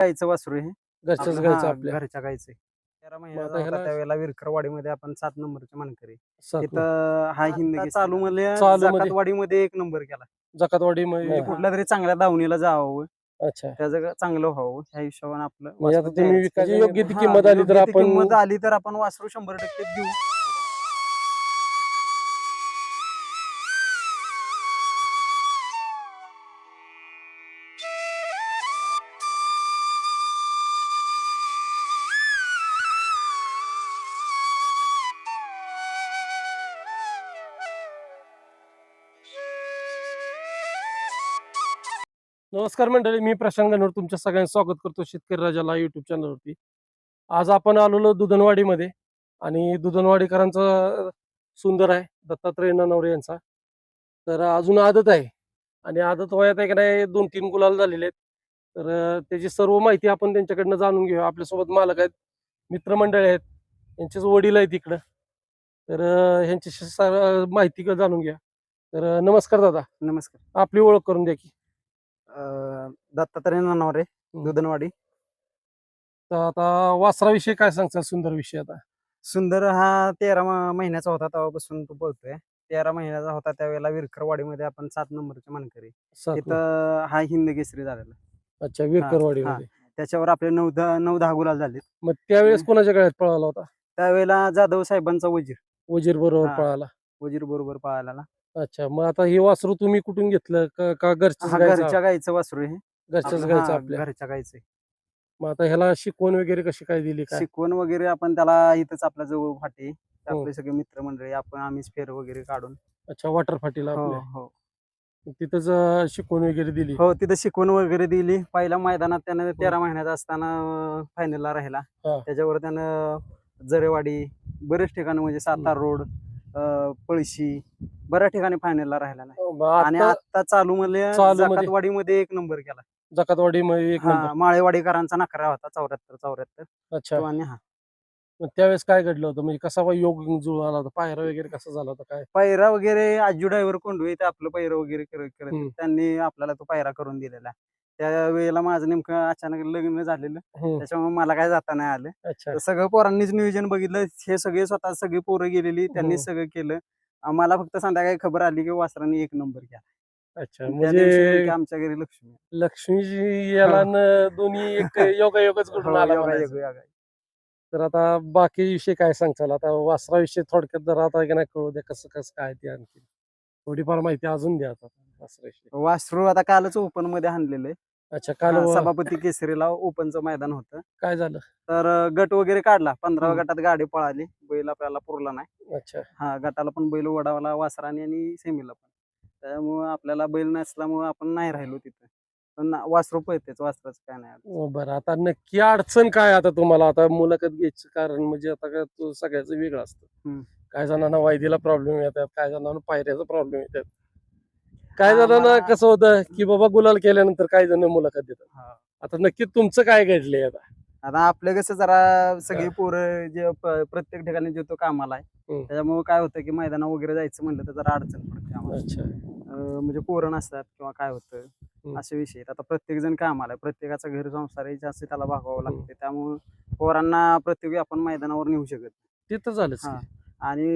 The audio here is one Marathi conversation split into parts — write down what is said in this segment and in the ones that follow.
गायचं वासरू हे. घरच्याच आपलं- गायचं हा, आपल्या. घरच्या गायचं तेरा महिन्याचा आता होता ह्याला- त्यावेळेला विरकरवाडीमध्ये आपण सात नंबरचे मानकरी सात तिथं हा हिंद चालू मध्ये चालूमध्ये- मध्ये. एक नंबर केला. जकातवाडी म्हणजे कुठल्या तरी चांगल्या दावणीला जावं. अच्छा. त्याचं चांगलं व्हावं. ह्या हिशोबाने आपलं म्हणजे आता वासरू तुम्ही द्यायचं. विकायची म्हणजे योग्य ती हा, किंमत आली तर योग्य ती आपण- किंमत आली तर आपण वासरू शंभर टक्के देऊ. नमस्कार मंडळी मी प्रशांत गणवर तुमच्या सगळ्यांचं स्वागत करतो शेतकरी राजाला युट्यूब चॅनलवरती. आज आपण आलेलो दुधनवाडीमध्ये आणि दुधनवाडीकरांचा सुंदर आहे दत्तात्रय नवरे यांचा. तर अजून आदत आहे आणि आदत वयात आहे का नाही दोन तीन गुलाल झालेले आहेत. तर त्याची सर्व माहिती आपण त्यांच्याकडनं जाणून घेऊया. आपल्यासोबत मालक आहेत मित्रमंडळी आहेत यांचेच वडील आहेत इकडं. तर सर्व माहिती जाणून घ्या तर नमस्कार दादा. नमस्कार. आपली ओळख करून द्या की. दत्तात्रय नानावरे दुधनवाडी. तर आता वासराविषयी काय सांगता सुंदर विषय आता? सुंदर हा तेरा महिन्याचा होता तेव्हापासून तो पळतोय तेरा महिन्याचा होता त्यावेळेला विरकरवाडीमध्ये आपण सात नंबरचे मानकरी. तिथं हा हिंद केसरी झालेला. अच्छा विरकरवाडी त्याच्यावर आपले नऊ दहा नऊ दहा गुलाल झाले मग त्यावेळेस कोणाच्या गळ्यात पळाला होता? त्यावेळेला जाधव साहेबांचा वजीर. वजीर बरोबर. पळाला. वजीर बरोबर पळाला अच्छा मग आता हे वासरू तुम्ही कुठून घेतलं? का- गायचं घरच्या गाईचं वासरू हे. घरच्याच आपलं- गायचं हा, आपल्या. घरच्या गाईचं मग आता ह्याला शिकवण वगैरे कशी काय दिली काय? शिकवण वगैरे आपण त्याला इथंच आपल्या जवळ फाटे. आपले सगळे मित्रमंडळी आपण आम्हीच फेर वगैरे काढून. अच्छा वॉटर फाटीला हो आपल्या. हो. तिथंच अं, शिकवण वगैरे दिली. हो तिथं शिकवण वगैरे दिली. पहिल्या मैदानात त्यानं तेरा महिन्याचा असताना फायनलला राहिला. हा. त्याच्यावर त्यानं जरेवाडी बरेच ठिकाणी म्हणजे सातार रोड अं, पळशी बऱ्याच ठिकाणी फायनलला राहिला नाही. आणि आता आता चालू मध्ये चालूमध्ये- मध्ये एक नंबर केला जकातवाडी मध्ये एक हा, नंबर माळेवाडीकरांचा नकरा होता चौऱ्याहत्तर चौऱ्याहत्तर. अच्छा. तो आणि हा. मग त्यावेळेस काय घडलं होतं? म्हणजे कसा वा योग जुळाला होता? पायरा वगैरे कसा झाला होता? काय? पैरा वगैरे आजू ड्रायव्हर कोंडवे ते आपलं पैरा वगैरे करत करत. हम्म. त्यांनी आपल्याला तो पैरा करून दिलेला. त्या वेळेला माझं नेमकं अचानक लग्न झालेलं. हम्म, त्याच्यामुळे मला काय जाता नाही आलं. अच्छा. तर सगळं पोरांनीच नियोजन बघितलं. हे सगळे स्वतः सगळी पोरं गेलेली त्यांनी हो. सगळं केलं. आम्हाला फक्त संध्याकाळी खबर आली की वासरांनी एक नंबर केला अच्छा त्या दिवशी नेमकी म्हणजे आमच्या घरी लक्ष्मी. लक्ष्मीजी याला न दोन्ही एक योगायोगच घडून हो, आला म्हणायचं. तर आता बाकी विषय काय सांगचाल आता वासराविषयी थोडक्यात जर आता की नाही कळू द्या कसं कसं काय ते आणखी थोडीफार माहिती अजून द्या आता वासराविषयी. वासरू आता कालच ओपनमध्ये आणलेलं आहे. अच्छा काल व- सभापती केसरीला ओपनचं मैदान होतं. काय झालं? तर अं, गट वगैरे काढला. पंधरा हम्म. गटात गाडी पळाली. बैल आपल्याला पुरला नाही. अच्छा. हा गटाला पण बैल वडावाला वासराने आणि सेमीला पण. त्यामुळं आपल्याला बैल नसल्यामुळं आपण नाही राहिलो तिथं. पण वासरू पळतेच. वासराचं काय नाही ओ, बरं. आता नक्की अडचण काय आता तुम्हाला? आता मुलाखत घ्यायचं कारण म्हणजे आता काय तो सगळ्याचं वेगळं असतं. हम्म. काय जणांना वायदीला प्रॉब्लेम येतात. काय जणांना पायऱ्याचा प्रॉब्लेम येतात. काय जणांना कसं होतं की बाबा गुलाल केल्यानंतर काही जण मुलाखत देतात. आता नक्की तुमचं काय घडलंय आता आता आपलं कसं जरा सगळी पोरं जे प्रत्येक ठिकाणी जे तो कामाला आहे. त्याच्यामुळे काय होतं की मैदाना वगैरे जायचं म्हणलं तर जरा अडचण पडते आम्हाला म्हणजे पोरं नसतात किंवा काय होतं असे विषय. आता प्रत्येक जण कामाला आहे प्रत्येकाचा घर संसार आहे जास्त त्याला भागवावं. लागते त्यामुळे पोरांना प्रत्येक आपण मैदानावर नेऊ शकत नाही. ते तर झालंच हा. आणि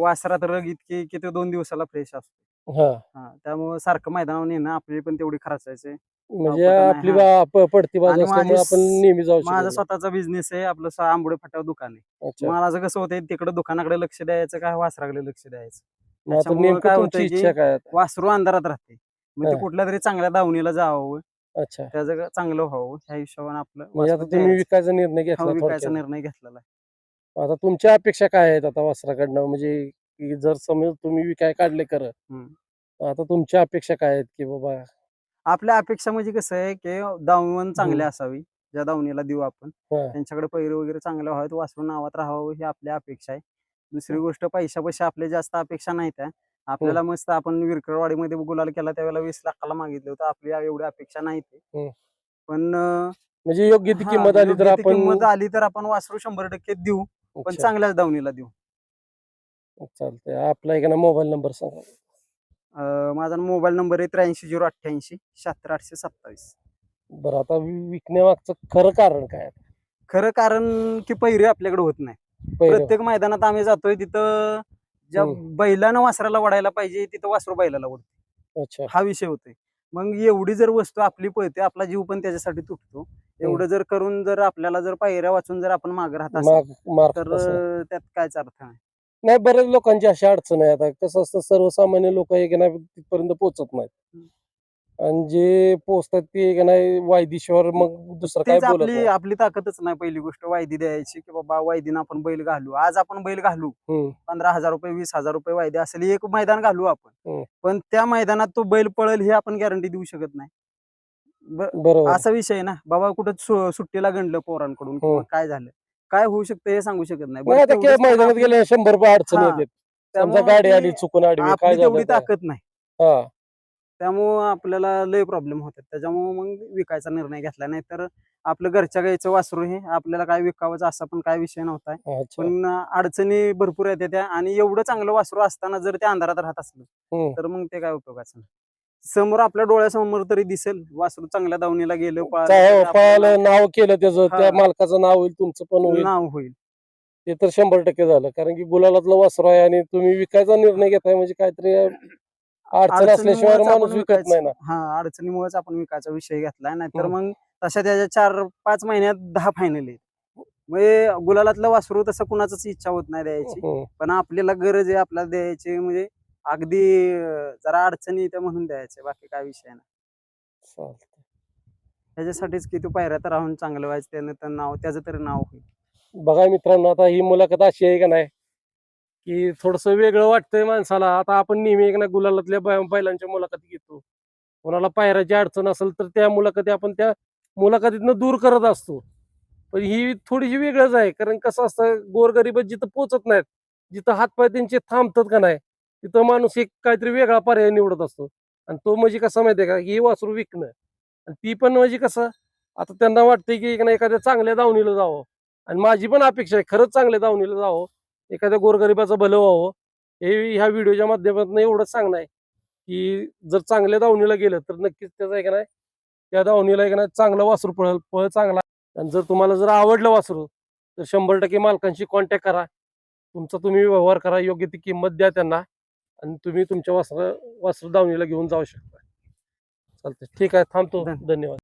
वासरात रग इतकी की ते दोन दिवसाला फ्रेश असतो हा. त्यामुळे सारखं मैदानावर नेणं आपली पण तेवढी खर्चायचे म्हणजे आपली पडती बाजू आपण नेहमी जाऊ माझा स्वतःचा बिझनेस आहे आपलं आंबोडे फाट्यावर दुकान आहे. मला कसं होतं तिकडे दुकानाकडे लक्ष द्यायचं का वासराकडे लक्ष द्यायचं? काय होतंय काय आता? वासरू अंधारात राहते. मग ते हा. कुठल्या तरी चांगल्या दावणीला जावं अच्छा. त्याचं चांगलं व्हावं ह्या हिशोबाने आपलं म्हणजे तुम्ही. विकायचा निर्णय घेतला विकायचा. निर्णय घेतलेला आहे. आता तुमच्या अपेक्षा काय आहेत आता वस्त्राकडनं म्हणजे की जर समज तुम्ही विकाय काढले कर आता तुमच्या अपेक्षा काय आहेत की बाबा? आपल्या अपेक्षा म्हणजे कसं आहे की दावण चांगली. असावी ज्या दावणीला देऊ आपण. त्यांच्याकडे पैरे वगैरे चांगले व्हावेत वासरू नावात राहावं ही आपली अपेक्षा आहे. दुसरी गोष्ट पैशापेक्षा आपल्या जास्त अपेक्षा नाहीत आपल्याला मस्त आपण विरकरवाडीमध्ये गुलाल केला त्यावेळेला वीस लाखाला मागितलं होतं. आपली एवढी अपेक्षा नाही ते हम्म. पण म्हणजे योग्य ती किंमत आली तर आपण किंमत आली तर आपण वासरू शंभर टक्के देऊ पण चांगल्याच दावणीला देऊ. चालतंय. आपला एक ना मोबाईल नंबर सांगा. अं, माझा मोबाईल नंबर आहे त्र्याऐंशी झिरो अठ्ठ्याऐंशी शहात्तर आठशे सत्तावीस. बरं आता वि- विकण्यामागचं खरं कारण काय? आहे? खरं कारण की पैरे आपल्याकडे होत नाही. पहिलं प्रत्येक मैदानात आम्ही जातोय तिथं ज्या. बैलानं वासराला वडायला पाहिजे तिथं वासरू बैलाला वडतो अच्छा. हा विषय होतोय. मग एवढी जर वस्तू आपली पळते आपला जीव पण त्याच्यासाठी तुटतो. एवढं जर करून जर आपल्याला जर पायऱ्या वाचून जर आपण मागे राहत असेल माग मार्क तर त्यात कायच अर्थ नाही. नाही बऱ्याच लोकांची अशी अडचण आहे. आता कसं असतं सर्वसामान्य लोक आहे की नाही तिथपर्यंत पोहोचत नाहीत. आणि जे पोहोचतात ते आहे की नाही वायदीश्वर मग दुसरं काय तीच बोलत आपली नाही. आपली ताकदच नाही पहिली गोष्ट वायदी द्यायची की बाबा वायदीनं आपण बैल घालू. आज आपण बैल घालू. हम्म. पंधरा हजार रुपये वीस हजार रुपये वायदे असेल एक मैदान घालू आपण. पण त्या मैदानात तो बैल पळेल हे आपण गॅरंटी देऊ शकत नाही. ब- बरोबर. असा विषय आहे ना. बाबा कुठं सु- सुट्टीला गणलं पोरांकडून किंवा काय झालं. काय होऊ शकतं हे सांगू शकत नाही. बरं, नाही आता तेवढंच के- मैदानात आपली- गेले शंभर रुपये अडचण हा. येते समजा त्यामुळं गाडी आली चुकून आडवी काय आपली तेवढी झालं ताकद नाही. हा. त्यामुळं आपल्याला लय प्रॉब्लेम होतात. त्याच्यामुळे मग विकायचा निर्णय घेतला नाही तर आपलं घरच्या गाईचं वासरू हे आपल्याला काय विकावंच असा पण काय विषय नव्हता. अच्छा. पण अडचणी भरपूर येते त्या आणि एवढं चांगलं वासरू असताना जर ते अंधारात राहत असलं हम्म. तर मग ते काय उपयोगाचं नाही. समोर आपल्या डोळ्यासमोर तरी दिसेल. वासरू चांगल्या दावणीला गेलं पळालं तर हो, आपल्याला नाव केलं त्याचं हा. त्या मालकाचं नाव होईल तुमचं पण होईल. नाव होईल. ते तर शंभर टक्के झालं कारण की गुलालातलं वासरू आहे आणि तुम्ही विकायचा निर्णय घेताय म्हणजे काहीतरी अडचण असल्याशिवाय अडचणीमुळेच माणूस आपण विकत नाही विकायचं- ना. हा अडचणीमुळेच आपण विकायचा विषय घेतलाय नाहीतर हम्म. मग तशा त्याच्या चार पाच महिन्यात दहा फायनल आहेत. म्हणजे गुलालातलं वासरू तसं कुणाचंच इच्छा होत नाही द्यायची. हम्म. पण आपल्याला गरज आहे आपल्याला द्यायची म्हणजे अगदी जरा अडचणी येत्या म्हणून द्यायचे बाकी काय विषय नाही. चालतंय. त्याच्यासाठीच की तू पायऱ्यात राहून चांगलं व्हायचं त्यानं तर नाव त्याचं तरी नाव होईल. बघा मित्रांनो आता ही मुलाखत अशी आहे का नाही की थोडस वेगळं वाटतंय माणसाला. आता आपण नेहमी एक ना गुलालातल्या बै- बैलांच्या मुलाखती घेतो. कोणाला पायऱ्याची अडचण असेल तर त्या मुलाखती आपण त्या मुलाखतीतनं दूर करत असतो. पण ही थोडीशी वेगळंच आहे कारण कसं असतं गोरगरीब जिथं पोचत नाहीत जिथं हातपाय त्यांचे थांबतात का नाही तिथं माणूस एक काहीतरी वेगळा पर्याय निवडत असतो. आणि तो म्हणजे कसं माहितीये का? ही वासरू विकणं. आणि ती पण म्हणजे कसं? आता त्यांना वाटतंय की एक ना एखाद्या चांगल्या दावणीला जावं. आणि माझी पण अपेक्षा आहे खरंच चांगल्या दावणीला जावं. एखाद्या गोरगरिबाचं भलं व्हावं. हे ह्या व्हिडिओच्या माध्यमातून एवढंच सांगणं आहे की जर चांगल्या दावणीला गेलं तर नक्कीच त्याचं आहे का नाही? त्या दावणीला एक नाही चांगलं वासरू पळल पळ चांगला. आणि जर तुम्हाला जर आवडलं वासरू तर शंभर टक्के मालकांशी कॉन्टॅक्ट करा. तुमचा तुम्ही व्यवहार करा योग्य ती किंमत द्या त्यांना. आणि तुम्ही तुमच्या वासर वासरू दावणीला घेऊन जाऊ शकता. चालतंय. ठीक आहे थांबतो. धन्य- धन्यवाद.